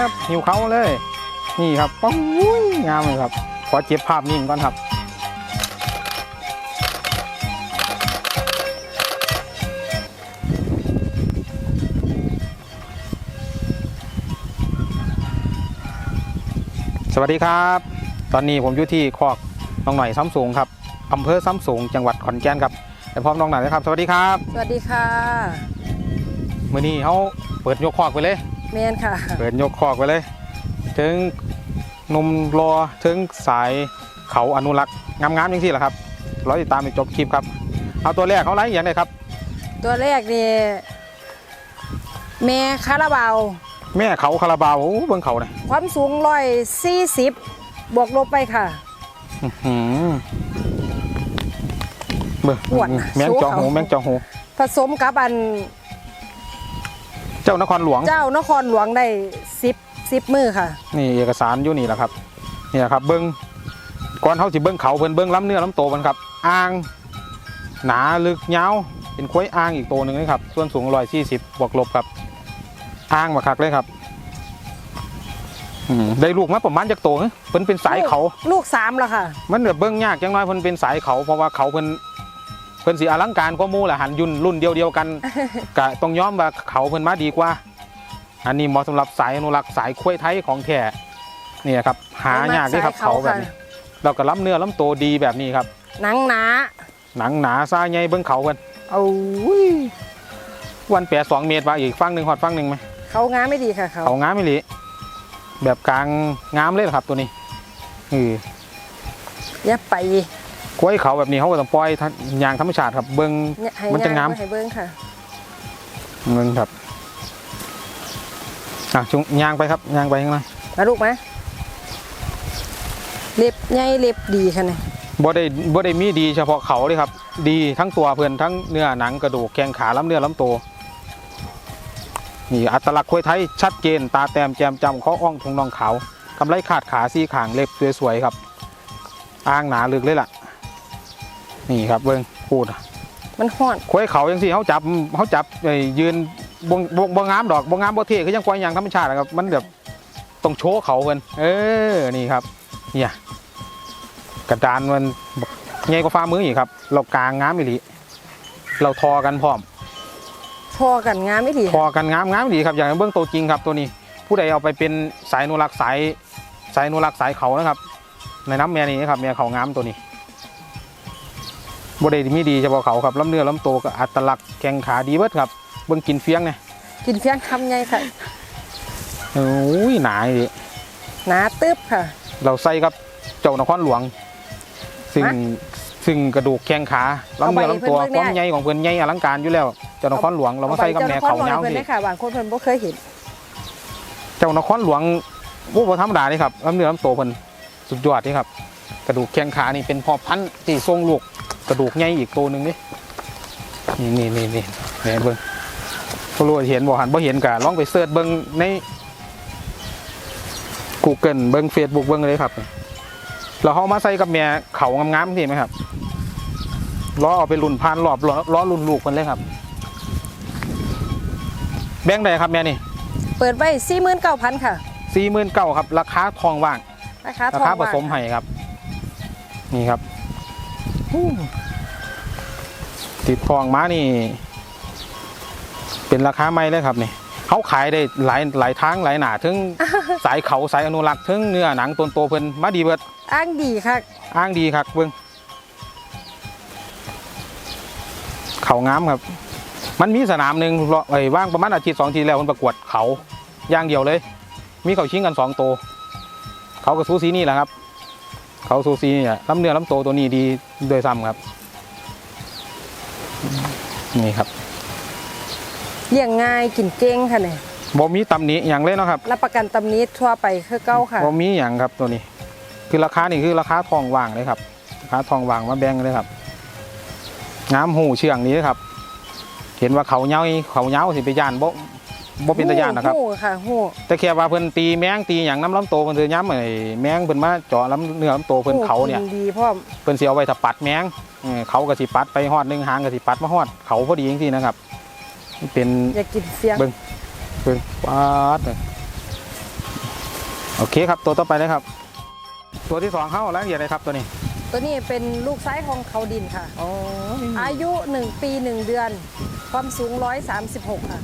หิวนี่ครับหิวเขาเลย นี่ครับปุ้ยงามเลยครับ ขอเจ็บภาพนิ่งก่อนครับสวัสดีครับ ตอนนี้ผมอยู่ที่คอกน้องหน่อยซ้ำสูงครับอำเภอซ้ำสูงจังหวัดขอนแก่นครับไปพร้อมน้องหน่อยนะครับ สวัสดีครับ สวัสดีค่ะ มื่อนี้เขาเปิดยกคอกไปเลย เมนค่ะ เปิดยกคอกไปเลย ถึงหนุ่มรอถึงสายเขาอนุรักษ์งามๆอย่างที่แหละครับรอติดตามไปจบคลิปครับ เอาตัวแรกเขาไล่อย่างไรครับ ตัวแรกนี่แม่คาราบาว แม่เขาคาราบาวโอ้เบื้องเขาเนี่ยความสูงร้อยสี่สิบบวกลบไปค่ะ อื้อหือเบิ่งอ้วนนะแมงจองหูสู้เขา แมงจองหูผสมกับอัน เจ้านครหลวง เจ้านครหลวงได้สิบสิบมือค่ะ นี่เอกสารอยู่นี่แหละครับนี่แหละครับเบิ้งก่อนเขาสิเบิ้งเขาเพิ่นเบิ้งล้ำเนื้อล้ำโตมันครับอ่าง หนาลึกยาวเป็นค้อยอ่างอีกตัวหนึ่งเลยครับส่วนสูงร้อยสี่สิบบวกลบครับอ่างมาคักเลยครับอืมได้ลูกมาประมาณจากโตเนอะเพิ่นเป็นสายเขา ลูกสามแล้วค่ะ มันแบบเบิ้งยากจังน้อยเพิ่นเป็นสายเขาเพราะว่าเขาเพิ่นเพิ่นสีอลังการกว่าหมู่แหละหันยุ่นรุ่นเดียวเดียวๆกันกะต้องยอมว่าเขาเพิ่นมาดีกว่า อันนี้เหมาะสำหรับสายอนุรักษ์สายคุ้ยไทยของแท้นี่ครับ หายากด้วยครับเขาแบบนี้เราก็ล้ำเนื้อล้ำโตดีแบบนี้ครับ หนังหนา หนังหนาซาใหญ่เบิ้งเขาเพิ่นเอาอุ้ยวันแปดสองเมตรว่าอีกฟังหนึ่งหอดฟังหนึ่งไหมเขางามไม่ดีค่ะเขาเขางามไม่หลีแบบกลางงามเลยเหรอครับตัวนี้อืออย่าไป กล้วยเขาแบบนี้เขาก็ต้องปล่อยทางยางธรรมชาติครับ เบิ้งเนี่ยให้มันจะงามไว้ให้เบิ้งค่ะเงินครับอะจุงยางไปครับยางไปข้างในมาลูกไหมเล็บใหญ่เล็บดีค่ะเนี่ยบ่ได้บ่ได้มีดีเฉพาะเขาเลยครับ ดีทั้งตัวเพื่อนทั้งเนื้อหนังกระดูกแข้งขาล้ำเนื้อล้ำตัวนี่อัตลักษณ์ควยไทยชัดเจนตาแต้มแจมจำเขาอ่องทงนองขาวกำไรขาดขาซี่ขางเล็บสวยๆครับ อ้างหนาลึกเลยล่ะ นี่ครับเบิ้งพูดมันห่อนควยเขายังสิเขาจับเขาจับไอ้ยืนบงบงบงงามดอกบงงามบ่เท่คือยังควยอย่างธรรมชาตินะครับ มันแบบต้องโชว์เขาเพิ่นเออนี่ครับ เนี่ยกระดานมันใหญ่กว่าฟ้ามืออีกครับ เรากลางงามอีหลีเราทอกันพร้อมพอกันงามไม่ดีทอกันงามงามอีหลีครับอย่างเบื้องตัวจริงครับตัวนี้ ผู้ใดเอาไปเป็นสายอนุรักษ์สายสายอนุรักษ์สายเขานะครับ ในน้ำแม่นี้นะครับแม่เขางามตัวนี้ บ่ได้มีดีเฉพาะเขาครับลำเนื้อลำโตวก็อัตลักษณ์แข้งขาดีเบิดครับเบิ่งกินเฟี้ยงเนี่ยกินเฟี้ยงคำใหญ่ค่ะ โอ้ยหนาอีหลีหนาตึ๊บค่ะ เราใส่กับเจ้านครหลวง ซึ่งฮะซึ่งกระดูกแข้งขาลำเนื้อลำตัวเอาไปความเพิ่นเบิ่งได้ ใหญ่ของเพิ่นใหญ่อลังการอยู่แล้วเจ้านครหลวงเรามาใส่กับแม่เขาอไปเงาจ้นครหลวงให้เพิ่นสิได้ค่ะบางคนเพิ่นบ่เคยเห็นเจ้านครหลวงโอ้บ่ธรรมดาเลยครับลำเนื้อลำตัวเพิ่นสุดยอดนี่ครับ กระดูกแข้งขานี่เป็นพ่อพันธุ์ที่ทรงลูก กระดูกใหญ่อีกตัวหนึ่งนี่นี่นี่นี่นี่แหม่เบิ่งบ่รู้ว่าเห็นบ่หันบ่เห็นก็ลองไปเสิร์ชเบิ่งใน Google เบิ่ง Facebook เบิ่งเลยครับแล้วเฮามาใส่กับแม่เขางามๆสิไหมครับล้อเอาไปรุ่นพานรอบล้อล้อรุ่นลูกเพิ่นเลยครับ แบ่งได้ครับแม่นี่ เปิดไว้49,000ค่ะ49,000ครับ ราคาทองว่าง ราคาทราองคาผว่างสมให้ครับ นี่ครับ ติดทองมานี่ เป็นราคาไม่เลยครับนี่เขาขายได้หลายหลายทางหลายหนาถึงสายเขาสายอนุรักษ์ถึงเนื้อหนังตนโตเพิ่นมาดีเบิดอ้างดีค่ะอ้างดีครับเบิ้งเขางามครับ มันมีสนามหนึ่งรอไอ้ว่างประมาณอาทิตย์สองอาทีแล้วมันประกวดเขาอย่างเดียวเลย มีเขาชิงกันสองตัวเขากับซูซีนี่แหละครับ เขาซูซีนี่แหละลำเนื้อลำโตวตัวนี้ดีโดยซ้ำครับ นี่ครับเลี้ยงง่ายกินเก่งค่ะเนี่ยบ่มีตำหนิอย่างเลยเนาะครับรับประกันตำหนี้ทั่วไปคือเก้าค่ะบ่มีอย่างครับตัวนี้ คือราคานี่คือราคาทองว่างเลยครับราคาทองว่างมาแบ่งเลยครับงามหูเชื่องนี้ครับ เห็นว่าเขาเงาเขาเงาสิไปย่านบ่ บ่เป็นตาย่านนะครับ หูค่ะหูแต่แค่ว่าเพิ่นตีแมงตีหยังน้ำลำโตเพิ่นถือย้ำไอ้แมงเพิ่นมาเจาะลำเนื้อลำโตเพิ่นเขาเนี่ยหูกิดีพร้อมเพิ่นสิเอาไว้ถ้าปัดแมงเออเขาก็สิปัดไปฮอดหนึงหางก็สิปัดมาฮอดเขาพอดีจังซี่นะครับเป็น อยากกินเฟี้ยงเบิ่ง เพิ่นปัดเลยโอเคครับตัวต่อไปเลยครับ ตัวที่สองเข้ารายละเอียดเลยครับตัวนี้ตัวนี้เป็นลูกไซส์ของเขาดินค่ะอายุ 1 ปี 1 เดือน ความสูง 136 ค่ะ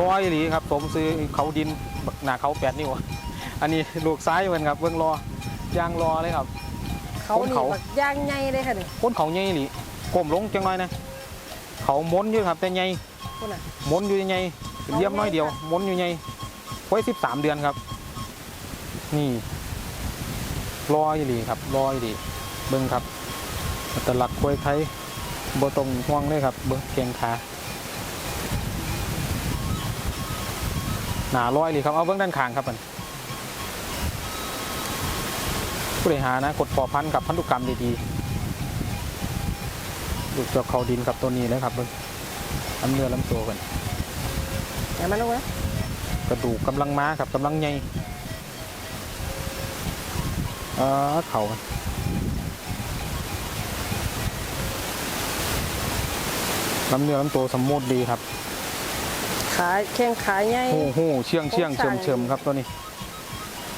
ร้อยหลีครับผมซื้อเขาดินบักหนาเขาแปดนิ้วอันนี้ลูกซ้ายเหมือนครับเบื้องรอยางรอเลยครับ เขาของนี่เขาแบบย่างใหญ่เลยค่ะนี่ก้นเขาใหญ่หลีก้มลงจังน้อยนะเขาม้วนอยู่ครับแต่ใหญ่คุณน่ะม้วนอยู่ใหญ่เยี่ยมน้อยเดียวม้วนอยู่ใหญ่ไว้สิบสามเดือนครับ นี่รอยหลีครับรอยหลีเบิ้งครับอัตลักษณ์ควยไทยโบตรงห่วงเลยครับ เบิ้งเกียงขา หนาร้อยหลีครับ เอาเบิ้งด้านข้างครับมันผู้บริหารนะกดพอพันกับพันธุกรรมดีๆดูเจ้าเขาดินกับตัวนี้เลยครับเบิ้งลำเนื้อลำตัวกันอย่ามาลงนะกระดูกกำลังมาครับกำลังใหญ่เออเขาลำเนื้อลำตัวสมมูทดีครับ ขาแข้งขาใหญ่หูหูเชื่องเชื่องโครเชิงมสร้างเชิมครับตัวนี้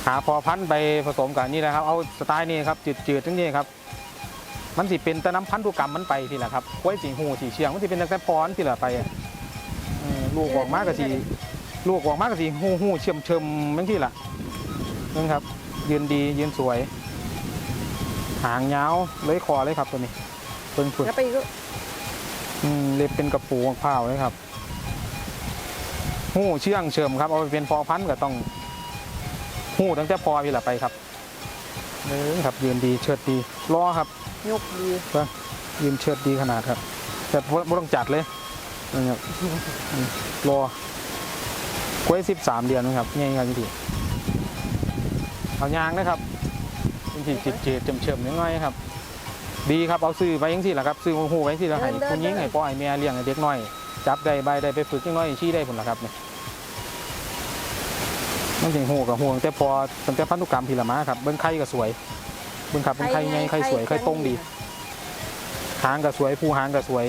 หาพอพันธุ์ไปผสมกันนี่นะครับ เอาสไตล์นี้ครับจืดจืดทั้งนี้ครับ มันสิเป็นแต่น้ำพันธุกรรมมันไปทีละครับกล้วยสีหูสีเชียงมันสิเป็นแต่พรทีละไปอะเออลูกออกมากกะสีลูกออกมากกะสีหูหูเชื่อมเชิมทั้งที่ละนั่นครับ ยืนดียืนสวย หางยาวเลยคอเลยครับตัวนี้เพิ่งฝึกแล้วไปอีกลูกอืมเล็บเป็นกระปูมะพร้าวเลยครับ หูเชื่องเชิมครับเอาไปเป็นพอพันธุ์ก็ต้องหูตั้งแต่พอพี่ละไปครับเออครับยืนดีเชิดดีรอครับยกดียืนเชิดดีขนาดครับแต่ไม่ต้องจัดเลยนั่นครับอืมรอกล้วยสิบสามเดือนนะครับง่ายครับพี่เอายางนะครับเป็นที่จิตเจดเฉิมๆน้อยๆครับ ดีครับเอาซื้อไปยังสิล่ะครับซื้อหูไว้ที่ละให้คุณยิงให้พ่อให้แม่เลี้ยงให้เด็กน้อย จับได้ใบได้ไปฝึกยังน้อยชี้ได้ผลละครับเนี่ยมันถึงหูกับหูตั้งแต่พอตั้งแต่พันธุกรรมพีละมาครับเบิ้งไข่ก็สวยเบิ้งครับเป็นไข่ไงไข่สวยไข่ตรงดีหางก็สวยผู้หางก็สวย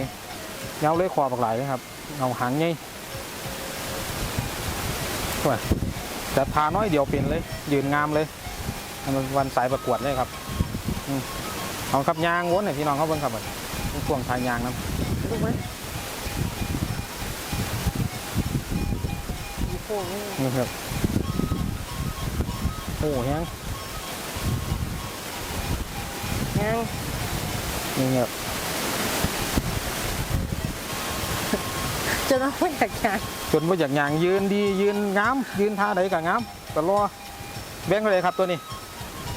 เงาเลยคอบักหลายเลยครับเอาหางไงว่าแต่พาน้อยเดียวเป็นเลย ยืนงามเลยมันวันสายประกวดเลยครับอืมเอาครับยางวนให้พี่น้องเขาเบิ่งครับบัดนี้ช่วงทายยางนะ หมมีโค้งนี่นี่ครับโอ้แฮงยังนี่ครับจนเอาไม่อยากยางจนว่าอยากยางยืนดียืนงาม ยืนท่าใดก็งามก็รอแบงค์เลยครับตัวนี้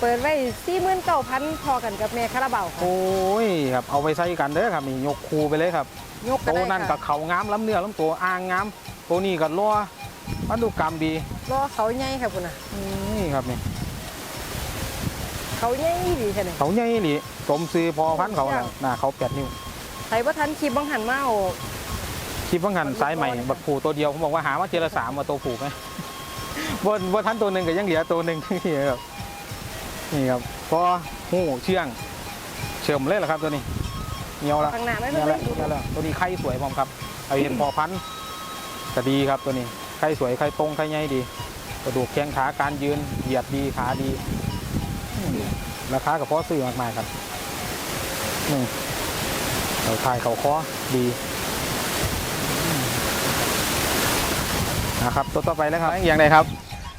เปิดไว้สี่หมื่นเก้าพันพอกันกับแม่คาราบาวค่ะโอ้ยครับเอาไปใส่กันเด้อครับนี่ยกคูไปเลยครับยกก็โตได้นั่นกัค่ะบเขางามล้ำเนื้อล้ำตัวอ่างงามตัวนี้ก็รัว พันธุกรรมดีรอเขาใหญ่ค่ะคุณน่ะนี่ครับนี่เขาใหญ่ดีค่ะนี่เขาใหญ่หลีสมซื้อพอพันธุ์เขาน่ะหน้าเขาแปดนิ้วใครว่าทันคลิปบังหันมาเอาคิดว่างันสายใหม่บักผูตัวเดียวผมบอกว่าหาว่าเจรสามมาตัวผูกไหมบนบนทันตัวหนึ่งก็ยังเหลือตัวหนึ่งนี่ครับนี่ครับพอหูเชื่องเชื่อมเลยเหรอครับตัวนี้เงียวละข้างหน้าไม่เงีเป็ยนวไรละเงียวละตัวนี้ไข่สวยพร้อมครับเอาเห็นพอพันธุ์ก็ดีครับตัวนี้ ไข่สวยไข่ตรงไข่ใหญ่ดี กระดูกแข้งขาการยืนเหยียดดีขาดีอืมราคากับพ่อซื้อมากมายครับนี่เขาถ่ายเขาคอดีอืมนะครับตัวต่อไปเลยครับอย่างไรครับ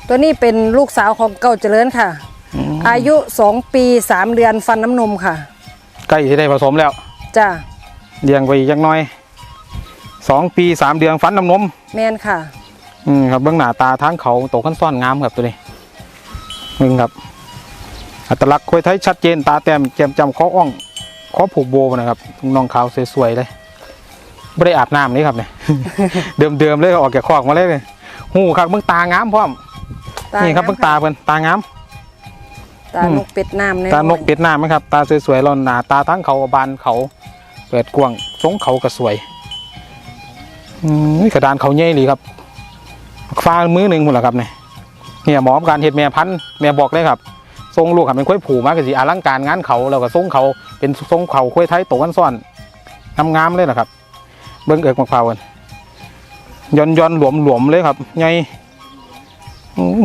ตัวนี้เป็นลูกสาวของเก่าเจริญค่ะ อายุ 2 ปี 3 เดือนฟันน้ำนมค่ะ ใกล้ที่ได้ผสมแล้ว จ้าเลี้ยงไปอีกจักหน้อยสองปีสามเดือนฟันน้ำนม แมนค่ะ อืมครับเบื้องหน้าตาทางเขาโตขั้นซ่อนงามครับตัวนี้มึงครับ อัตลักษณ์ควยไทยชัดเจนตาแต้มแจ่มจำข้ออ่องข้อผูกโบว์นะครับน้องขาวสวยๆเลยไม่ได้อาบน้ำนี่ครับเนี่ยเดิมๆเลยออกแกะคอกมาเลยเลยหูครับเบื้องตางามพร้อมตานี่ครับเบื้องตาเพิ่นตางามตานกเป็ดน้ำในตานกเป็ดน้ำไหมครับ ตาสวยๆเราหนาตาทั้งเขาบานเขาเปิดกว้างทรงเขาก็สวยอืมกระดานเขาใหญ่เลยครับ ฟามือหนึ่งคนละครับเนี่ยเนี่ยหมอการเห็ดแม่พันธุ์แม่บอกเลยครับทรงลูกครับเป็นค้อยผูมากสิอลังการงานเขาแล้วก็ทรงเขาเป็นทรงเขาค้อยไทยตกกันซ่อนงามๆเลยนะครับ เบิ้งเอิกมะพร้าวกันย้อนย้อนหลวมหลวมเลยครับไง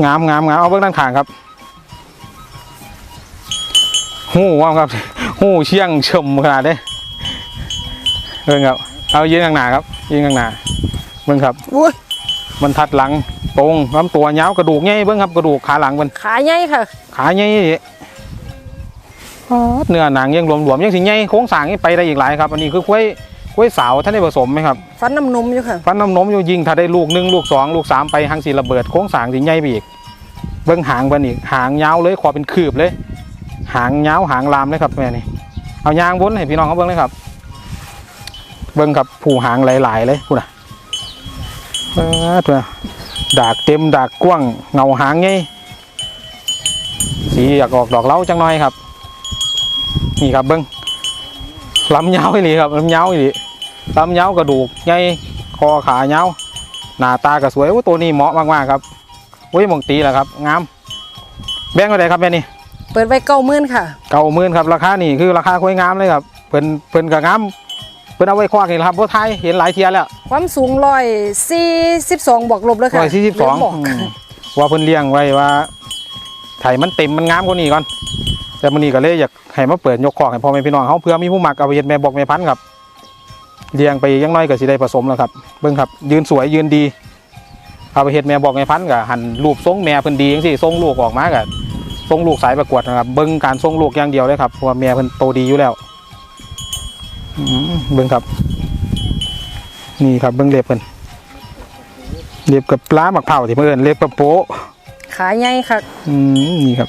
งามงามงามเอาเบิ้งด้านข้างครับหูว่าครับหูเชี่ยงชมขนาดเลยเบิ้งครับ เอายืนข้างหน้าครับยืนข้างหน้าเบิ้งครับอุ้ย มันทัดหลังตรงลำตัวยาวกระดูกใหญ่เบิ่งครับกระดูกขาหลังมันขาใหญ่ค่ะ ขาใหญ่นี่อ๊าดเนื้อหนังยังหลวมๆยังสิใหญ่โค้งสร้างนี่ไปได้อีกหลายครับ อันนี้คือกล้วยกล้วยสาวท่านได้ผสมไหมครับฟันน้ำนมอยู่ค่ะฟันน้ำนมอยู่ยิงถ้าได้ลูกหนึ่งลูกสองลูกสามไปหังสีระเบิดโค้งสร้างสิใหญ่ไปอีก เบิ้งหางเบิ้งอีกหางยาวเลยขอเป็นคืบเลย หางยาวหางลามเลยครับแม่นี่เอายางบนให้พี่น้องเขาเบิ้งเลยครับ เบิ้งครับผูหางหลายๆเลยพูดนะ เออตัวน่ะดากเต็มดากกว้างเงาหางไงสีอยากออกดอกเล้าจังหน่อยครับ นี่ครับเบิ้งลำยาวอีหลีครับลำยาวอีหลีลำยาวกระดูกไงคอขายาวหน้าตาก็สวยโอ้ตัวนี้เหมาะมากๆครับโอ้ยหมองตีแหละครับงามแบงค์เท่าไหร่ครับแม่นี่เปิดไว้เก้าหมื่นค่ะเก่าหมื่นครับราคานี่คือราคาคุยงามเลยครับเพิ่นเพิ่นกับงามเพิ่นเอาไว้ควักนี่แหละครับเพราะไทยเห็นหลายเทียแล้ว ความสูงร้อยสี่สิบสองบวกลบเลยค่ะร้อยสี่สิบสองเลี้ยบอกว่าเพิ่นเลี้ยงไว้ว่าไถมันเต็มมันงามกว่านี้ก่อน แต่มื้อนี้ก็เลยอยากให้มาเปิดยกคอกให้พ่อแม่พี่น้องเฮาเพื่อมีผู้มักเอาไปเฮ็ดแม่บอกแม่พันธุ์ครับเลี้ยงไปอยังน้อยก็สิได้ผสมแล้วครับเบิ่งครับยืนสวยยืนดีเอาไปเฮ็ดแม่บอกแม่พันธุ์ก็หันรูปทรงแม่เพิ่นดีจังซี่ทรงลูกออกมาก็ทรงลูกสายประกวดนะครับเบิ่งการทรงลูกอย่างเดียวเลยครับเพราะว่าแม่เพิ่นโตดีอยู่แล้วอืมเบิ่งครับ นี่ครับเบิ่งเล็บเพิ่นเล็บกับปลาหมักเผาที่เพิ่นเอิ้นเล็บกับโป๊ะขาใหญ่ค่ะอืมนี่ครับ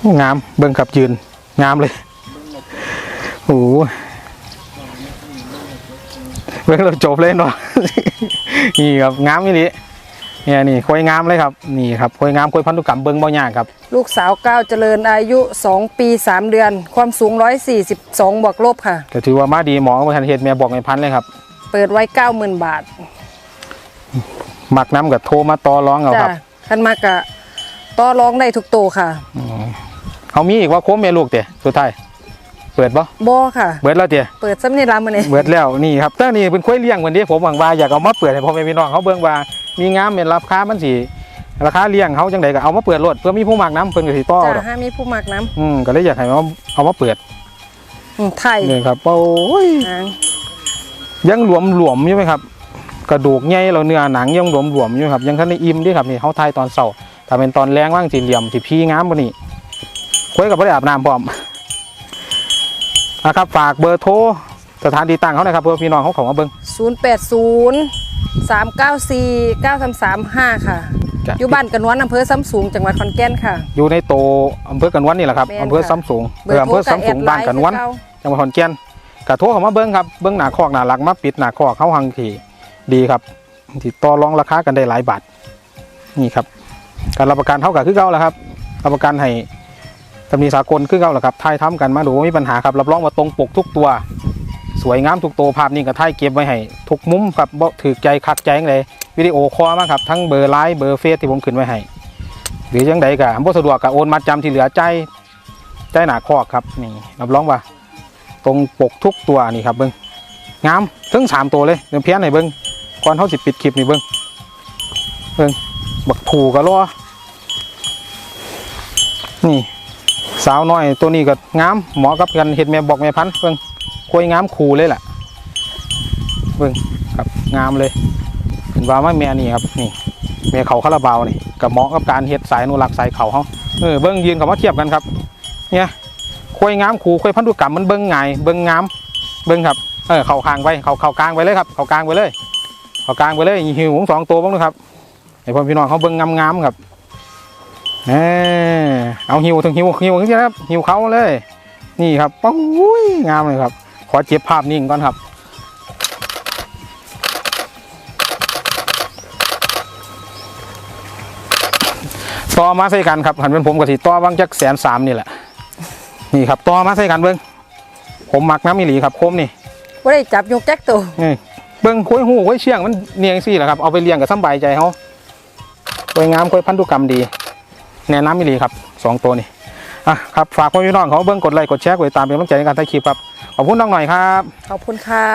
โอ้งามเบิ่งครับยืนงามเลยโอ้โหเบิ่งเราจบเลยเนาะนี่ครับงามนี่นี่ เนี่ยนี่คุยงามเลยครับนี่ครับคุยงามคุยพันธุกรรมเบิ่งบ่ยากครับ ลูกสาวก้าวเจริญอายุ 2 ปี 3 เดือน ความสูง 142 บวกลบค่ะ ก็ถือว่ามาดีหมอมาทันเหตุแม่บอกในพันเลยครับ เปิดไว้ 90,000 บาท มักน้ำกับโทรมาต่อร้องเอาจ้ะครับคันมากะต่อรองได้ทุกโตวค่ะเขามีอีกว่าโค้มแม่ลูกเตะสุดท้ายเปิดปะบอค่ะเบิดแล้วเตะเปิดซ้ำในร้านมันเองเบิดแล้วนี่ครับแต่นี่เป็นคุ้ยเลี้ยงวันนี้ผมหวังว่าอยากเอามาเปิดให้พ่อแม่พี่น้องเขาเบิ่งว่า มีงามเป็นราคามันสิราคาเลี้ยงเขาจังไดก็เอามาเปิดรถเพื่อมีผู้มักน้ำเพิ่นก็สิต่อเอาดอกจ้าห้ามีผู้มักน้อืมก็เลยอยากให้เอาเอามาเปิดำอืมไทยนี่ครับโอ้ยอ่ายังหลวมหลวมๆอยู่ไหมครับ กระดูกใหญ่เราเนื้อหนังยังหลวมหลวมๆอยู่ครับยังทันได้อิ่มเดิครับนี่เขาทายตอนเช้าถ้าเป็นตอนแรงว่างสีเหลี่ยมที่พี่งามกว่านี้คุยกับบ่ได้อาบน้ำพร้อมนะครับฝากเบอร์โทรสถานที่ตั้งเขาหน่อยครับเพื่อพี่น้องเขาเของมาเบิ่ง080 394 9335 ค่ะ จ้ะ อยู่บ้านกันนวนอำเภอซ้ำสูง จังหวัดขอนแก่นค่ะ อยู่ในโตอำเภอกันวันนี่แหละครับแม่นอำเภอค่ะซ้ำสูงเบอร์อำโทเภรอกับซ้ำสูงแอดไลบ้านน์กันวันคือเก่าจังหวัดขอนแก่นกระโทรเขามาเบิ้งครับ เบิ้งหนาคอกหนาหลักมาปิดหนาคอกเขาหังที่ดีครับที่ต่อรองราคากันได้หลายบาท นี่ครับ การรับประกันเท่ากับคือเก่าแล้วครับ รับประกันให้ตำหนิสากลคือเก่าแล้วครับทายทำกันมาดูว่ามีปัญหาครับ รับรองว่าตรงปกทุกตัว สวยงามทุกตัวภาพนิ่กับถ่ายเก็บไว้ให้ทุกมุมครับบ่ถือใจคักใจจั่งเลยวิดีโอคอลมาครับทั้งเบอร์ไลน์เบอร์เฟซที่ผมขึ้นไว้ให้หรือยังใดก็บ่สะดวกก็โอนมาจำที่เหลือใจใจหนาคอกครับนี่รับรองว่า ตรงปกทุกตัวนี่ครับเบิ้งงามทั้งสามตัวเลยเดี๋ยวเพี้ยนให้เบิ้งก่อนเขาสิปิดคลิปนี่เบิ้งเบิ้งบักผูกระล้อนี่สาวน้อยตัวนี้ก็งามเหมาะกับกันเห็ดแม่บอกแม่พันธุ์เบิ้ง คุยงามคูเลยแหละเบิ้งครับงามเลยเห็นว่าไม่แม่นี่ครับนี่แม่เขาคาราบาวนี่กับเหมาะกับการเห็ดสายนุรักษ์สายเขาเขาเออเบิ้งยืนกับมาเทียบกันครับ เนี่ยคุยงามขู่คุยพันธุกรรมมันเบิ้งไงเบิ้งงามเบิ้งครับเออเข่าคางไปเข่าเข่ากลางไปเลยครับเข่ากลางไปเลย เข่ากลางไปเลยหิวของสองตัวบ้างนะครับไอ้พ่อพี่น้องเขาเบิ้งงามๆครับเออเอาหิวถึงหิวหิวถึงนะครับหิวเขาเลย นี่ครับปุ้ยงามเลยครับ ขอเจ็บภาพนิ่งก่อนครับ ต่อมาใส่กันครับหันเป็นผมกับสีต่อวางจักแสนสามนี่แหละ นี่ครับต่อมาใส่กันเบิ้งผมหมักน้ำมีหลีครับโคมนี่ว่าได้จับยกแจ็คตัวนี่เบิ้งคุยหูคุยเชียงมันเนียงซี่แหละครับเอาไปเลี้ยงกับสำบายใจเขาคุยงามคุยพันธุกรรมดีแนะนำมีหลีครับสองตัวนี่อะครับฝากพ่อพี่น้องเขาเบิ้งกดไลค์กดแชร์กดติดตามเป็นกำลังใจในการถ่ายคลิปครับ ขอบคุณน้องหน่อยครับ ขอบคุณค่ะ